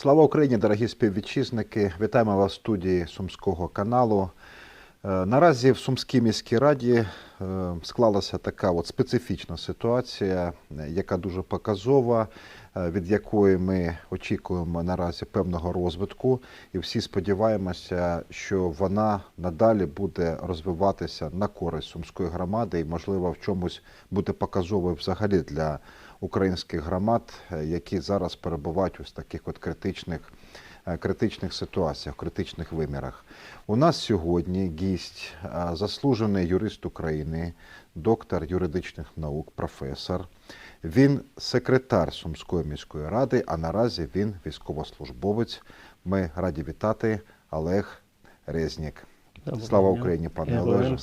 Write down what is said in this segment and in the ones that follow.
Слава Україні, дорогі співвітчизники! Вітаємо вас в студії Сумського каналу. Е, Наразі в Сумській міській раді е, склалася така от специфічна ситуація, е, яка дуже показова, від якої ми очікуємо наразі певного розвитку, і всі сподіваємося, що вона надалі буде розвиватися на користь сумської громади і, можливо, в чомусь буде показовою взагалі для українських громад, е, які зараз перебувають ось таких от критичних, е, критичних ситуаціях, критичних вимірах. У нас сьогодні гість, е, заслужений юрист України, доктор юридичних наук, професор. Він секретар Сумської міської ради, а наразі він військовослужбовець. Ми раді вітати Олег Резнік. Слава. Україні, пане Олеже.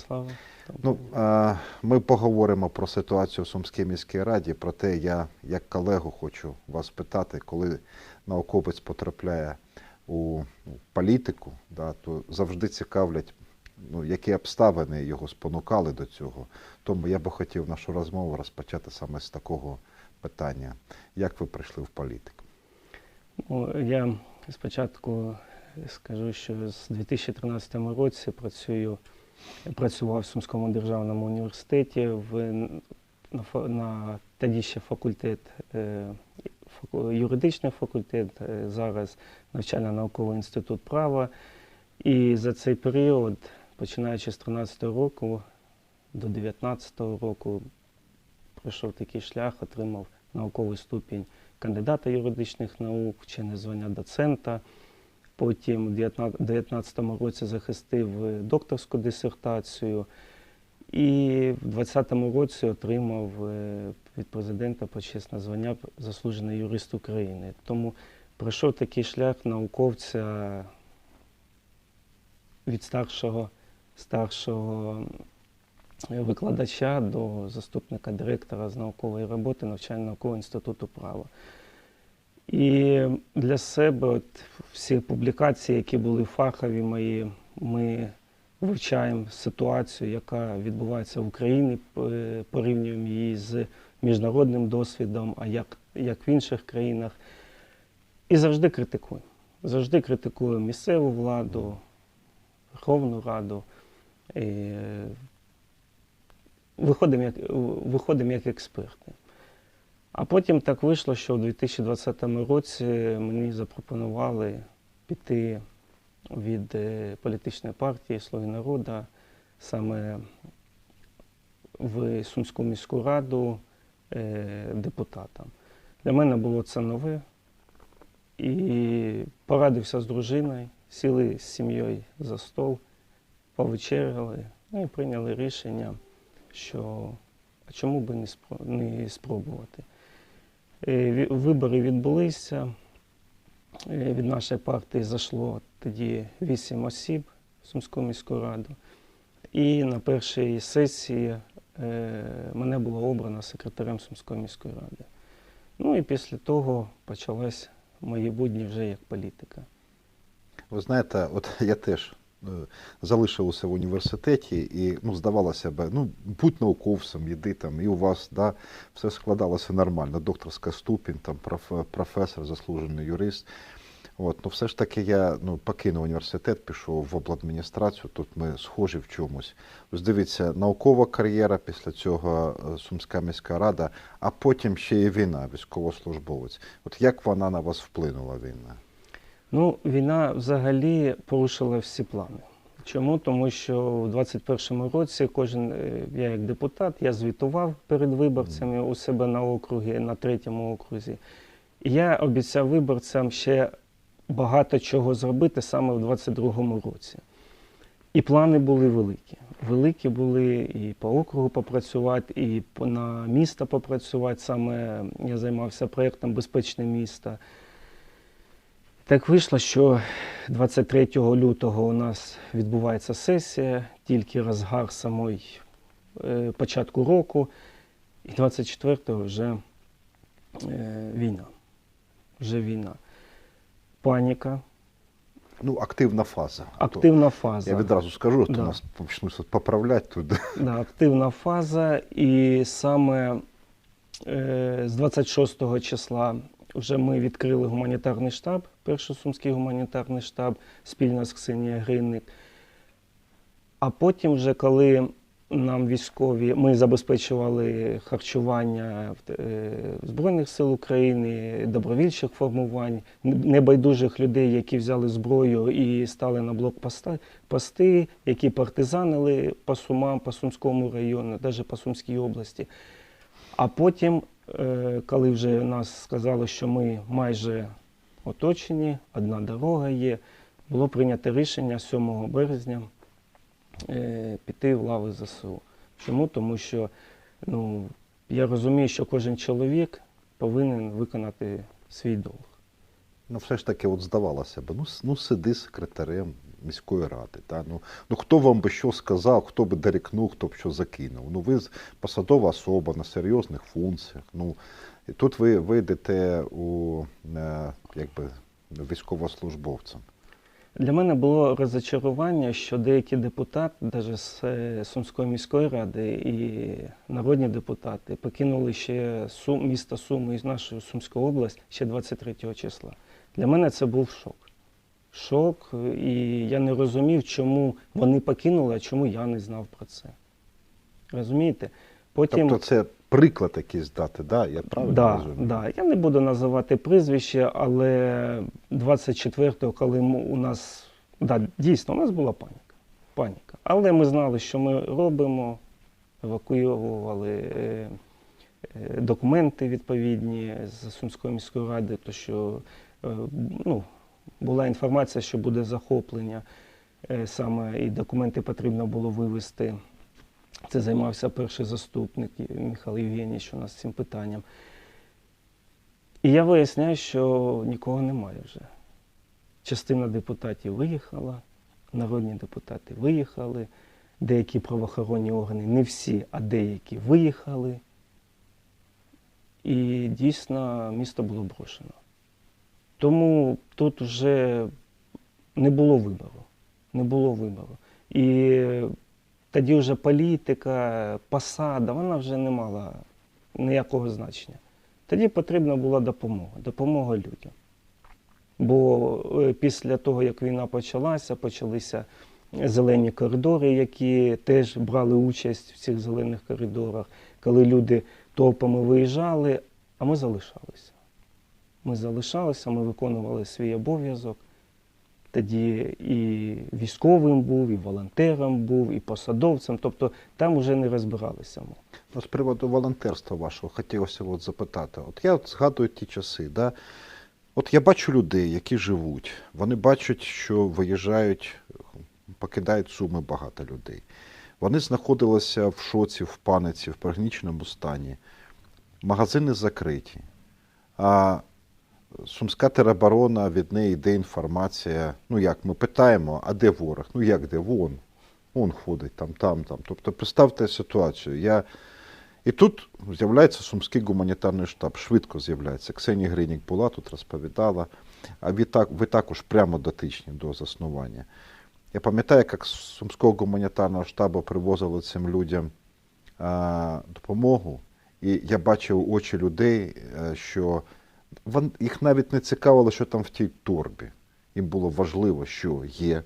Ну, е, ми поговоримо про ситуацію в Сумській міській раді. Проте я, як колегу, хочу вас питати, коли науковець потрапляє у політику, да, то завжди цікавлять, ну, які обставини його спонукали до цього. Тому я би хотів нашу розмову розпочати саме з такого питання. Як ви прийшли в політику? Ну, я спочатку скажу, що з 2013 році працюю, працював в Сумському державному університеті в, на, на тоді ще факультет, е, факу- юридичний факультет, е, зараз навчально-науковий інститут права. І за цей період, починаючи з 13 року до 19 року, пройшов такий шлях, отримав науковий ступінь кандидата юридичних наук, вчене звання доцента. Потім у 2019 році захистив е, докторську дисертацію. І в 2020 році отримав е, від президента почесне звання заслужений юрист України. Тому пройшов такий шлях науковця від старшого, старшого е, викладача до заступника директора з наукової роботи навчально-наукового інституту права. І для себе от всі публікації, які були фахові мої, ми вивчаємо ситуацію, яка відбувається в Україні, порівнюємо її з міжнародним досвідом, а як, як в інших країнах. І завжди критикуємо. Завжди критикуємо місцеву владу, Верховну Раду. Виходимо як, виходимо як експерти. А потім так вийшло, що у 2020 році мені запропонували піти від е, політичної партії Слуги народу саме в Сумську міську раду е, депутатом. Для мене було це нове. І порадився з дружиною, сіли з сім'єю за стол, повечеряли ну, і прийняли рішення, що а чому би не спробувати. Е, Вибори відбулися. Е, Від нашої партії зайшло тоді вісім осіб в Сумську міську раду. І на першій сесії е, мене було обрано секретарем Сумської міської ради. Ну і після того почалась мої будні вже як політика. Ви знаєте, от я теж е, залишився в університеті, і ну, здавалося б, ну, будь науковцем, іди там, і у вас да, все складалося нормально. Докторська ступінь, там, проф- професор, заслужений юрист. От, ну, все ж таки я ну, покинув університет, пішов в обладміністрацію, тут ми схожі в чомусь. Ось дивіться, наукова кар'єра, після цього е, Сумська міська рада, а потім ще і війна, військовослужбовець. От як вона на вас вплинула війна? Ну, війна взагалі порушила всі плани. Чому? Тому що у 21-му році кожен, е, я як депутат, я звітував перед виборцями у себе на округі, на третьому окрузі. І я обіцяв виборцям ще багато чого зробити саме в 22-му році. І плани були великі. Великі були і по округу попрацювати, і на місто попрацювати. Саме я займався проєктом Безпечне місто. Так вийшло, що 23 лютого у нас відбувається сесія, тільки розгар самої е, початку року, і 24-го вже е, війна. Вже війна. Паніка, Ну, активна фаза. Активна фаза. Я відразу скажу, то Да. нас почнуть поправляти тут. Да, активна фаза, і саме е, з 26 числа вже ми відкрили гуманітарний штаб, перший сумський гуманітарний штаб спільно з Ксенією Гринник. А потім, вже коли нам військові, ми забезпечували харчування е, Збройних сил України, добровільчих формувань, небайдужих людей, які взяли зброю і стали на блокпости, пости, які партизанили по Сумам, по Сумському району, навіть по Сумській області. А потім, коли вже нас сказали, що ми майже оточені, одна дорога є, було прийнято рішення 7 березня е, піти в лави ЗСУ. Чому? Тому що ну, я розумію, що кожен чоловік повинен виконати свій долг. Ну, все ж таки, от здавалося б, ну, ну сиди секретарем міської ради. Та? Ну, ну хто вам би що сказав, хто би дорікнув, хто б що закинув. Ну, ви посадова особа на серйозних функціях. Ну, і тут ви вийдете у е, якби, військовослужбовцем. Для мене було розочарування, що деякі депутати, навіть з е, Сумської міської ради і народні депутати, покинули ще Сум, місто Суми і нашу Сумську область ще 23 числа. Для мене це був шок. Шок, і я не розумів, чому вони покинули, а чому я не знав про це. Розумієте? Потім... Тобто це приклад якийсь дати, да? я правильно Да, розумію? да. Я не буду називати прізвище, але 24-го, коли у нас да, дійсно у нас була паніка. Паніка. Але ми знали, що ми робимо, евакуювали е, е, документи відповідні з Сумської міської ради, то що е, ну, була інформація, що буде захоплення. е, Саме і документи потрібно було вивезти. Це займався перший заступник Михайло Євгенійович у нас цим питанням. І я виясняю, що нікого немає вже. Частина депутатів виїхала, народні депутати виїхали, деякі правоохоронні органи, не всі, а деякі виїхали. І дійсно місто було брошено. Тому тут вже не було вибору. Не було вибору. І тоді вже політика, посада, вона вже не мала ніякого значення. Тоді потрібна була допомога, допомога людям. Бо е, після того, як війна почалася, почалися зелені коридори, які теж брали участь в цих зелених коридорах, коли люди толпами виїжджали, а ми залишалися. Ми залишалися, ми виконували свій обов'язок. Тоді і військовим був, і волонтером був, і посадовцем. Тобто там вже не розбиралися ми. Ну, з приводу волонтерства вашого хотілося от запитати. От я згадую ті часи, да? От я бачу людей, які живуть, вони бачать, що виїжджають, покидають суми багато людей. Вони знаходилися в шоці, в паниці, в пригніченому стані. Магазини закриті. А Сумська тероборона, від неї йде інформація. Ну як, ми питаємо, а де ворог? Ну як де? Вон. Вон ходить, там, там, там. Тобто представте ситуацію. Я... І тут з'являється Сумський гуманітарний штаб, швидко з'являється. Ксенія Гринік була тут, розповідала. А ви, так, ви також прямо дотичні до заснування. Я пам'ятаю, як з Сумського гуманітарного штабу привозили цим людям а, допомогу. І я бачив очі людей, е, що їх навіть не цікавило, що там в тій торбі. Їм було важливо, що є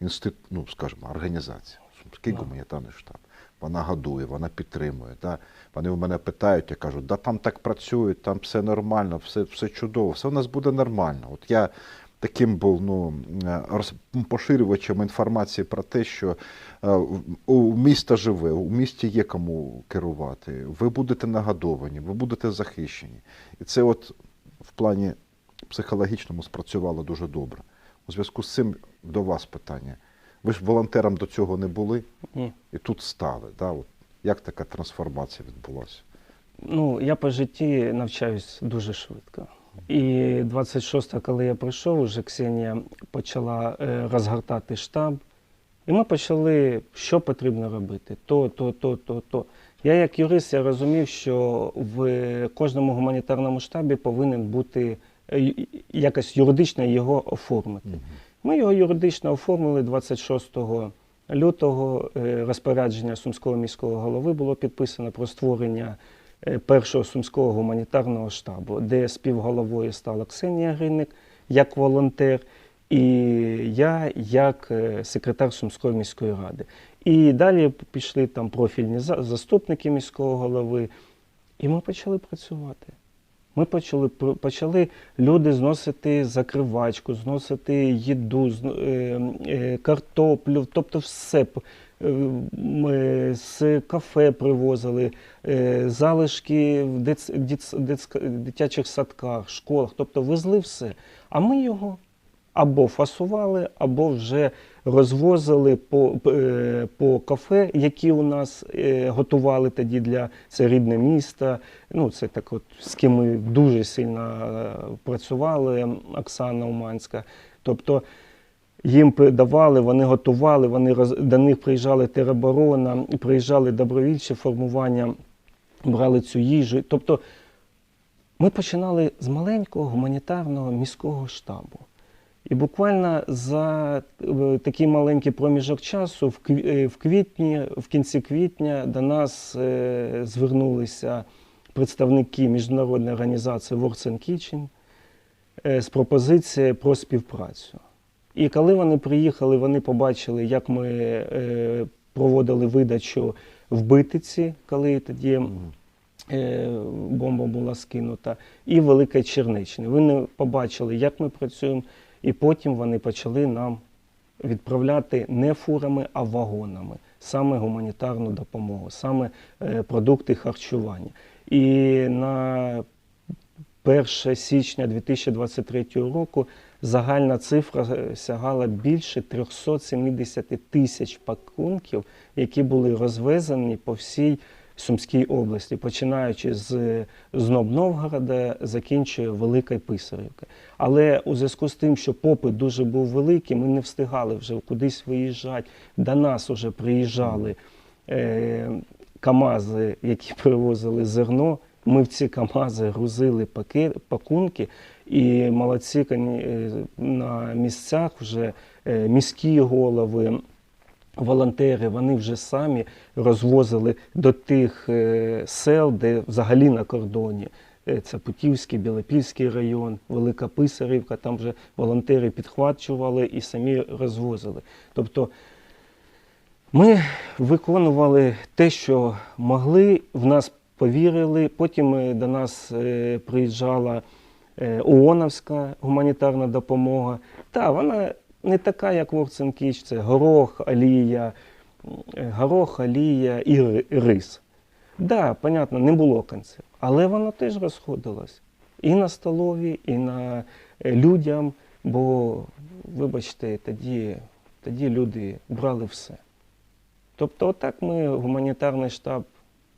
інститут, ну, скажімо, організація, Сумський гуманітарний штаб. Вона годує, вона підтримує. Да? Вони у мене питають, я кажу, да там так працюють, там все нормально, все, все чудово, все у нас буде нормально. От я таким був ну, е, поширювачем інформації про те, що е, у- у міста живе, у місті є кому керувати, ви будете нагодовані, ви будете захищені. І це от в плані психологічному спрацювало дуже добре. У зв'язку з цим до вас питання. Ви ж волонтером до цього не були Ні. і тут стали. Да? От як така трансформація відбулася? Ну, я по житті навчаюсь дуже швидко. І 26-го, коли я прийшов, вже Ксенія почала е, розгортати штаб. І ми почали, що потрібно робити. То, то, то, то, то. Я як юрист я розумів, що в кожному гуманітарному штабі повинен бути е, якось юридично його оформити. Ми його юридично оформили 26 лютого. Е, Розпорядження Сумського міського голови було підписано про створення е, першого сумського гуманітарного штабу, де співголовою стала Ксенія Гринник як волонтер, і я як секретар Сумської міської ради. І далі пішли там профільні заступники міського голови, і ми почали працювати. Ми почали, почали люди зносити закривачку, зносити їду, е, е, картоплю, тобто все. Е, Ми з кафе привозили, залишки в дитс, дитс- дитс- дитячих садках, школах, тобто везли все. А ми його або фасували, або вже розвозили по, е, по кафе, які у нас е, готували тоді для це рідне місто. Ну, це так, от з ким ми дуже сильно е, працювали, Оксана Уманська. Тобто їм давали, вони готували, вони роз... до них приїжджали тероборона, приїжджали добровільчі формування, брали цю їжу. Тобто ми починали з маленького гуманітарного міського штабу. І буквально за е, такий маленький проміжок часу, в е, в квітні, в кінці квітня, до нас е, звернулися представники міжнародної організації Works and Kitchen з пропозицією про співпрацю. І коли вони приїхали, вони побачили, як ми проводили видачу в Битиці, коли тоді бомба була скинута, і в Великій Черничні. Вони побачили, як ми працюємо, і потім вони почали нам відправляти не фурами, а вагонами, саме гуманітарну допомогу, саме е, продукти харчування. І на 1 січня 2023 року загальна цифра е, сягала більше 370 тисяч пакунків, які були розвезені по всій Сумській області, починаючи з Зноб Новгорода, закінчує Великою Писарівки. Але у зв'язку з тим, що попит дуже був великий, ми не встигали вже кудись виїжджати. До нас вже приїжджали е, КАМАЗи, які привозили зерно. Ми в ці КАМАЗи грузили паки, пакунки, і молодці е, на місцях вже е, міські голови, волонтери, вони вже самі розвозили до тих е, сел, де взагалі на кордоні. Е, Це Путівський, Білопільський район, Велика Писарівка, там вже волонтери підхвачували і самі розвозили. Тобто ми виконували те, що могли, в нас повірили. Потім е, до нас приїжджала ООНовська гуманітарна допомога. Та вона не така, як Ворценкіч, це горох, олія, е, горох, олія і ри- рис. Да, понятно, не було конців, але воно теж розходилось. І на столові, і на е, людям, бо, вибачте, тоді, тоді люди брали все. Тобто, отак ми гуманітарний штаб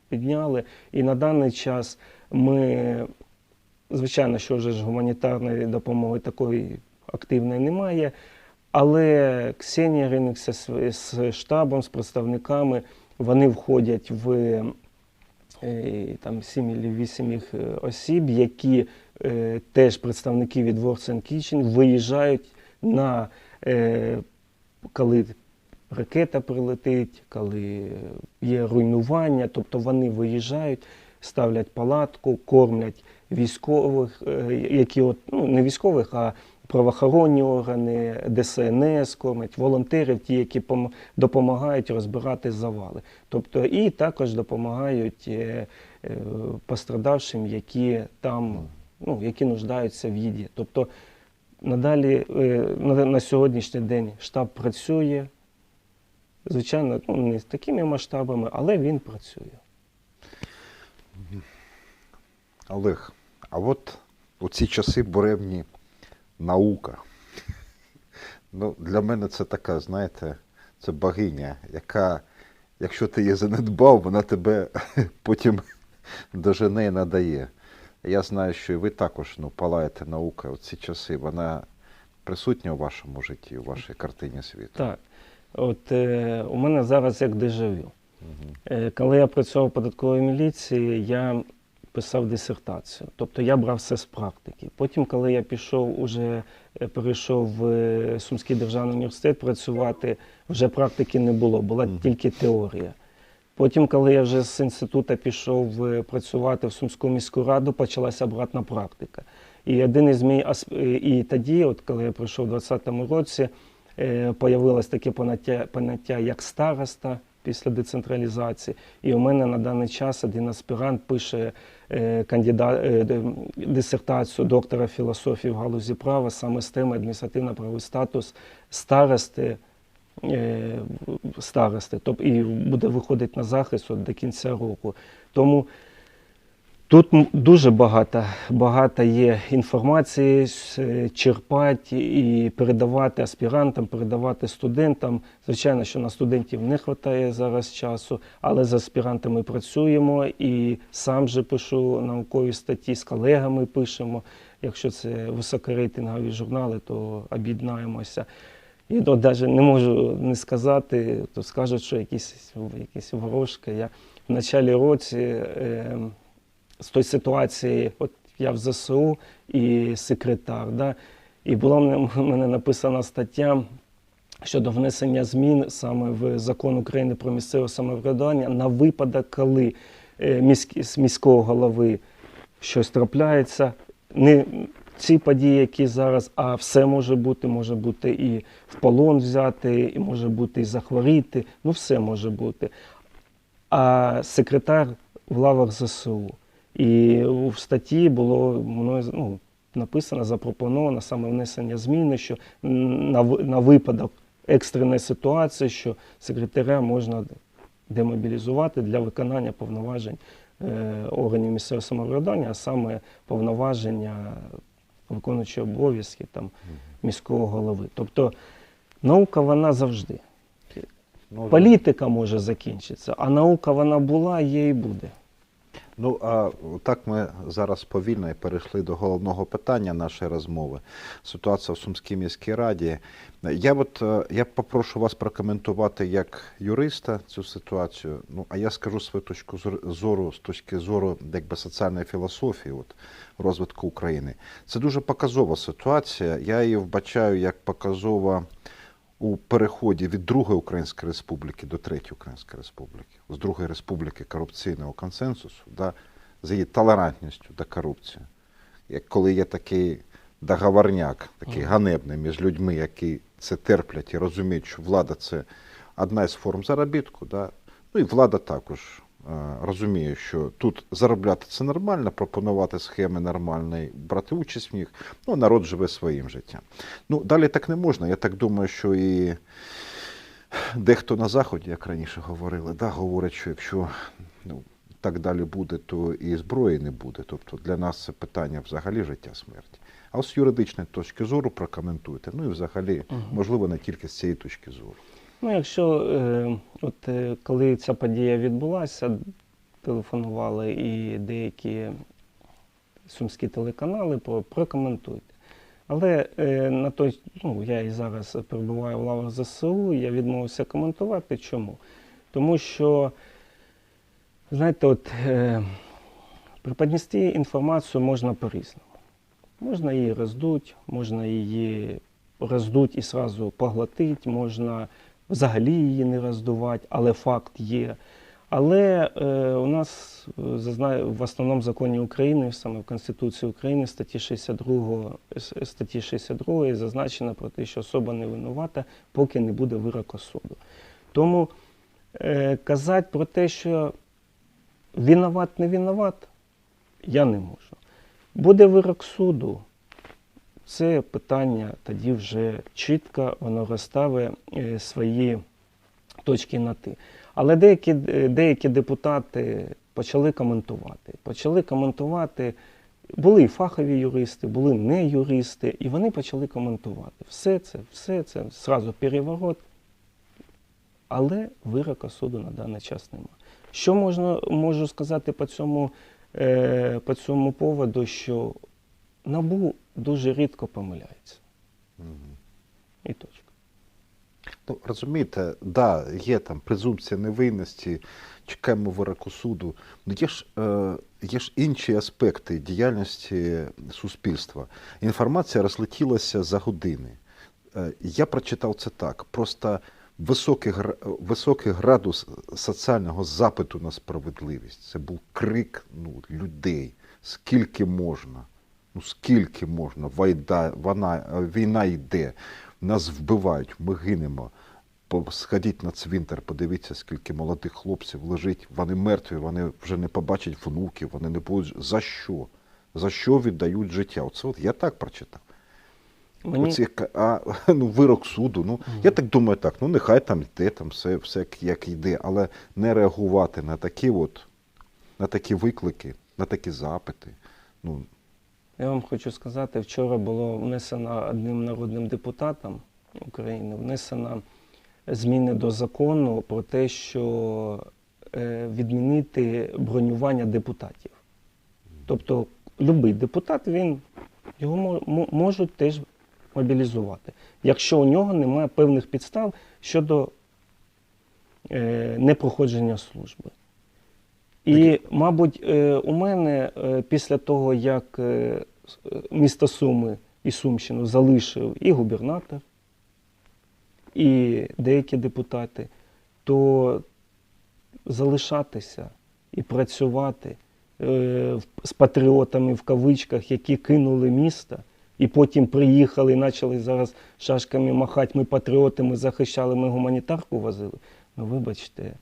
підняли, і на даний час ми, звичайно, що вже ж гуманітарної допомоги такої активної немає, але Ксенія Ринникся з, штабом, з представниками, вони входять в е, там 7 чи 8 їх е, осіб, які е, теж представники від Works and Kitchen виїжджають на е, коли ракета прилетить, коли є руйнування, тобто вони виїжджають, ставлять палатку, кормлять військових, які от, ну, не військових, а правоохоронні органи, ДСНС кормять, волонтерів, ті, які допомагають розбирати завали. Тобто і також допомагають е, е, пострадавшим, які там, ну, які нуждаються в їді. Тобто надалі е, на, сьогоднішній день штаб працює. Звичайно, ну, не з такими масштабами, але він працює. Олег, а от у ці часи буремні наука. Ну, для мене це така, знаєте, це богиня, яка, якщо ти її занедбав, вона тебе потім дожене і надає. Я знаю, що і ви також ну, палаєте наука у ці часи. Вона присутня у вашому житті, у вашій картині світу. Так. От е, у мене зараз як дежавю. Мгм. Е, коли я працював в податковій міліції, я писав дисертацію. Тобто я брав все з практики. Потім, коли я пішов, уже е, перейшов в е, Сумський державний університет працювати, вже практики не було, була тільки теорія. Потім, коли я вже з інституту пішов е, працювати в Сумську міську раду, почалася обратна практика. І один із мій і тоді, от коли я прийшов у 2020 році, появилось таке поняття, поняття як староста після децентралізації. І у мене на даний час один аспірант пише е, кандидат, е, дисертацію доктора філософії в галузі права саме з теми адміністративно-правовий статус старости е, старости, тобто і буде виходити на захист от до кінця року. Тому тут дуже багато, багато є інформації е, черпати і передавати аспірантам, передавати студентам. Звичайно, що на студентів не вистачає зараз часу, але з аспірантами працюємо і сам же пишу наукові статті, з колегами пишемо. Якщо це високорейтингові журнали, то об'єднаємося. І то навіть не можу не сказати, то скажуть, що якісь, якісь ворожки. Я в началі році е, з тої ситуації, от я в ЗСУ і секретар, да, і була в мене- написана стаття щодо внесення змін саме в закон України про місцеве самоврядування на випадок, коли е, міськ, з міського голови щось трапляється. Не ці події, які зараз, а все може бути, може бути і в полон взяти, і може бути і захворіти, ну все може бути. А секретар в лавах ЗСУ. І в статті було мною ну, написано, запропоновано саме внесення зміни, що на, на випадок екстреної ситуації, що секретаря можна демобілізувати для виконання повноважень е, органів місцевого самоврядування, а саме повноваження виконуючого обов'язки там, міського голови. Тобто наука вона завжди. Політика може закінчитися, а наука вона була, є і буде. Ну а так ми зараз повільно і перейшли до головного питання нашої розмови. Ситуація в Сумській міській раді. Я от е, я попрошу вас прокоментувати як юриста цю ситуацію. Ну а я скажу свою точку зор- зору з точки зору якби соціальної філософії, от розвитку України. Це дуже показова ситуація. Я її вбачаю як показова у переході від Другої Української Республіки до Третьої Української Республіки, з Другої Республіки корупційного консенсусу, да, з її толерантністю до корупції. Як коли є такий договорняк, такий ганебний між людьми, які це терплять і розуміють, що влада це одна із форм заробітку. Да. Ну і влада також е, розуміє, що тут заробляти це нормально, пропонувати схеми нормальні, брати участь в них. Ну, народ живе своїм життям. Ну, далі так не можна. Я так думаю, що і дехто на Заході, як раніше говорили, да, говорять, що якщо ну, так далі буде, то і зброї не буде. Тобто для нас це питання взагалі життя смерті. А з юридичної точки зору прокоментуйте. Ну і взагалі, можливо, не тільки з цієї точки зору. Ну, якщо е, от е, коли ця подія відбулася, телефонували і деякі сумські телеканали, про, прокоментуйте. Але е, на той, ну, я і зараз перебуваю в лавах ЗСУ, я відмовився коментувати. Чому? Тому що, знаєте, от е, преподнести інформацію можна по-різному. Можна її роздуть, можна її роздуть і сразу поглотити, можна взагалі її не роздувати, але факт є. Але е, у нас е, зазна... в основному законі України, саме в Конституції України, статті 62, статті 62 зазначено про те, що особа не винувата, поки не буде вироку суду. Тому е, казати про те, що виноват, не виноват, я не можу. Буде вирок суду, це питання тоді вже чітко воно розставить е, свої точки на ти. Але деякі, е, деякі депутати почали коментувати. Почали коментувати. Були і фахові юристи, були не юристи, і вони почали коментувати. Все це, все це, зразу переворот. Але вирока суду на даний час немає. Що можна, можу сказати по цьому, е, по цьому поводу, що НАБУ дуже рідко помиляється. І точка. Ну, розумієте, да, є там презумпція невинності, чекаємо вироку суду. Ну є ж, е, є ж інші аспекти діяльності суспільства. Інформація розлетілася за години. Е, я прочитав це так. Просто високий, високий градус соціального запиту на справедливість. Це був крик ну, людей. Скільки можна? Ну скільки можна? Вайда, вона, війна йде, нас вбивають, ми гинемо. Сходіть на цвинтар, подивіться, скільки молодих хлопців лежить. Вони мертві, вони вже не побачать внуків, вони не будуть. За що? За що віддають життя? Оце от я так прочитав. Мені, Оці, а, ну, вирок суду. Ну, Я так думаю, так, ну нехай там йде, там все, все як- як йде, але не реагувати на такі от, на такі виклики, на такі запити. Ну, я вам хочу сказати, вчора було внесено одним народним депутатом України, внесено зміни до закону про те, що е, відмінити бронювання депутатів. Тобто будь-який депутат, він, його мо- мо- можуть теж мобілізувати, якщо у нього немає певних підстав щодо е, непроходження служби. І, мабуть, е, у мене е, після того, як е, місто Суми і Сумщину залишив і губернатор, і деякі депутати, то залишатися і працювати з патріотами в кавичках, які кинули місто, і потім приїхали і почали зараз шашками махати, ми патріоти, ми захищали, ми гуманітарку возили. Ну, вибачте,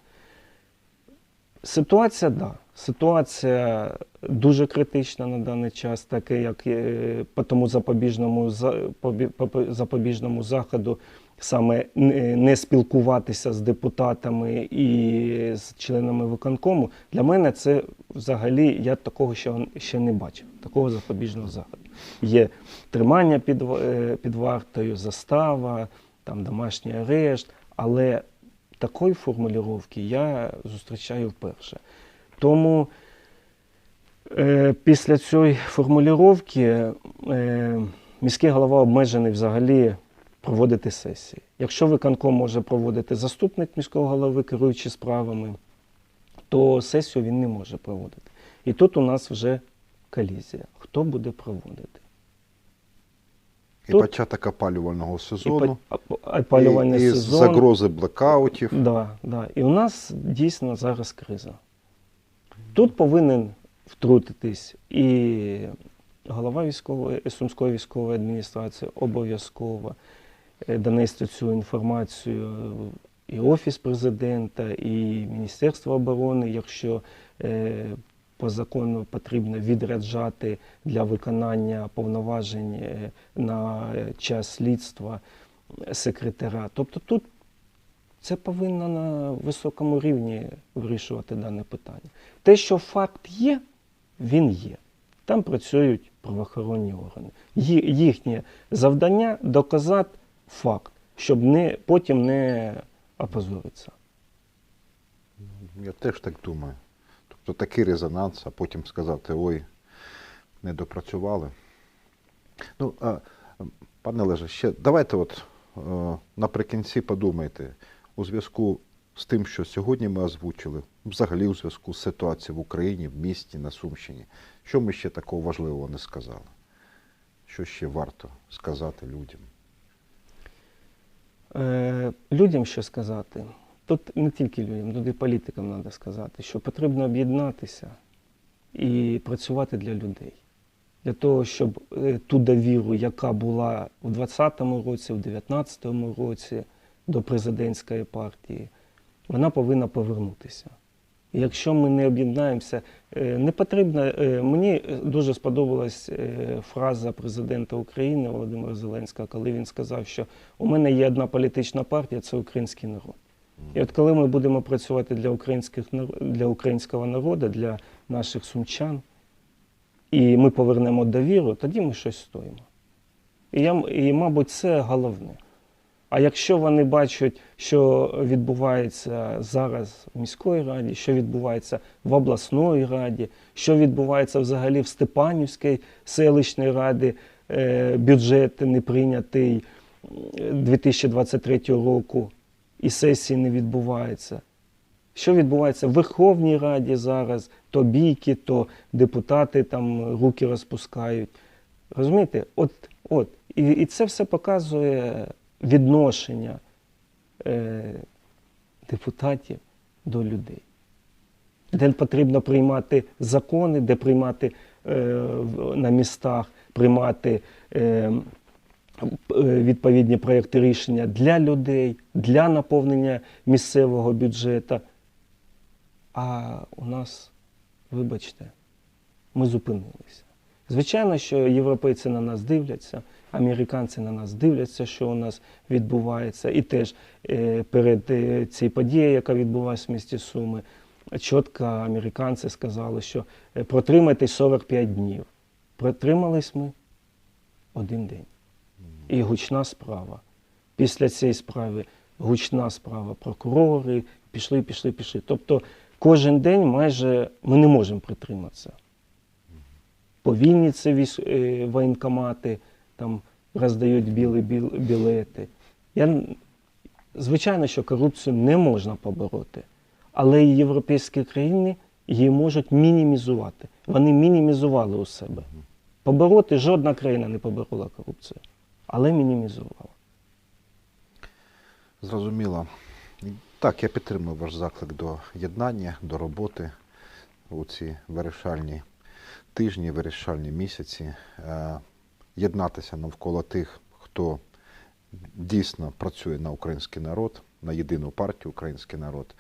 Ситуація, да. Ситуація дуже критична на даний час, таке як е, по тому запобіжному, за- побі- запобіжному заходу саме не не спілкуватися з депутатами і з членами виконкому. Для мене це взагалі я такого ще, ще не бачив, такого запобіжного заходу. Є тримання під, е, під вартою, застава, там домашній арешт, але такої формулювання я зустрічаю вперше. Тому е, після цієї формулювання е, міський голова обмежений взагалі проводити сесії. Якщо виконком може проводити заступник міського голови, керуючи справами, то сесію він не може проводити. І тут у нас вже колізія. Хто буде проводити? І Тут- початок опалювального сезону, оп- опалювальний і, і сезон. загрози блекаутів. Да, да. І у нас дійсно зараз криза. Тут повинен втрутитись і голова військової Сумської військової адміністрації обов'язково е, донести цю інформацію і Офіс президента, і Міністерство оборони, якщо е, по закону потрібно відряджати для виконання повноважень е, на час слідства секретаря. Тобто тут це повинно на високому рівні вирішувати дане питання. Те, що факт є, він є. Там працюють правоохоронні органи. Їхнє завдання доказати факт, щоб не, потім не опозоритися. Я теж так думаю. Тобто такий резонанс, а потім сказати, ой, не допрацювали. Ну, пане Леже, ще давайте от е, наприкінці подумайте, у зв'язку з тим, що сьогодні ми озвучили, взагалі у зв'язку з ситуацією в Україні, в місті, на Сумщині, що ми ще такого важливого не сказали? Що ще варто сказати людям? Е, людям що сказати? Тут не тільки людям, тут і політикам треба сказати, що потрібно об'єднатися і працювати для людей. Для того, щоб е, ту довіру, яка була у 2020 році, у 2019 році до президентської партії, вона повинна повернутися. І якщо ми не об'єднаємося, е, не потрібно. е, Мені дуже сподобалась фраза президента України Володимира Зеленського, коли він сказав, що у мене є одна політична партія це український народ. І от коли ми будемо працювати для, українських, для українського народу, для наших сумчан, і ми повернемо довіру, тоді ми щось стоїмо. І, я, і мабуть, це головне. А якщо вони бачать, що відбувається зараз в міської раді, що відбувається в обласної раді, що відбувається взагалі в Степанівській селищній раді, е, бюджет не прийнятий 2023 року, і сесії не відбувається. Що відбувається в Верховній Раді зараз, то бійки, то депутати там руки розпускають. Розумієте? От, от. І, і це все показує відношення е, депутатів до людей. Де потрібно приймати закони, де приймати е, на містах, приймати е, відповідні проєкти рішення для людей, для наповнення місцевого бюджету. А у нас, вибачте, ми зупинилися. Звичайно, що європейці на нас дивляться, американці на нас дивляться, що у нас відбувається. І теж е, перед е, цією подією, яка відбулася в місті Суми, чітко американці сказали, що е, протримайтесь 45 днів. Протримались ми один день. І гучна справа. Після цієї справи гучна справа прокурори, пішли, пішли, пішли. Тобто кожен день майже ми не можемо притриматися. По Вінниці військ, е, воєнкомати там роздають білі біл, білети. Я, звичайно, що корупцію не можна побороти, але і європейські країни її можуть мінімізувати. Вони мінімізували у себе. Побороти жодна країна не поборола корупцію, але мінімізувала. Зрозуміло. Так, я підтримую ваш заклик до єднання, до роботи у ці вирішальні тижні, вирішальні місяці. Е, Єднатися навколо тих, хто дійсно працює на український народ, на єдину партію український народ.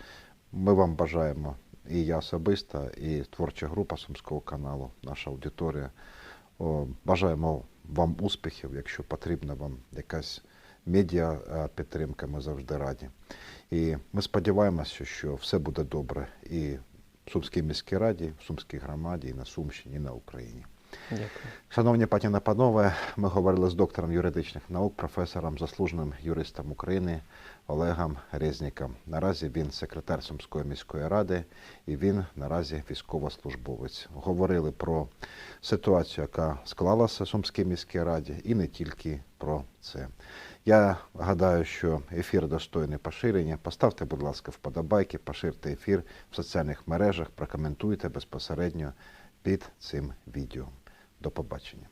Ми вам бажаємо і я особисто, і творча група Сумського каналу, наша аудиторія. Бажаємо вам успіхів, якщо потрібна вам якась медіа е, підтримка, ми завжди раді. І ми сподіваємося, що все буде добре і в Сумській міській раді, в Сумській громаді, і на Сумщині, і на Україні. Дякую. Шановні пані та панове, ми говорили з доктором юридичних наук, професором, заслуженим юристом України Олегом Резніком. Наразі він секретар Сумської міської ради і він наразі військовослужбовець. Говорили про ситуацію, яка склалася в Сумській міській раді, і не тільки про це. Я гадаю, що ефір достойний поширення. Поставте, будь ласка, вподобайки, поширте ефір в соціальних мережах, прокоментуйте безпосередньо під цим відео. До побачення.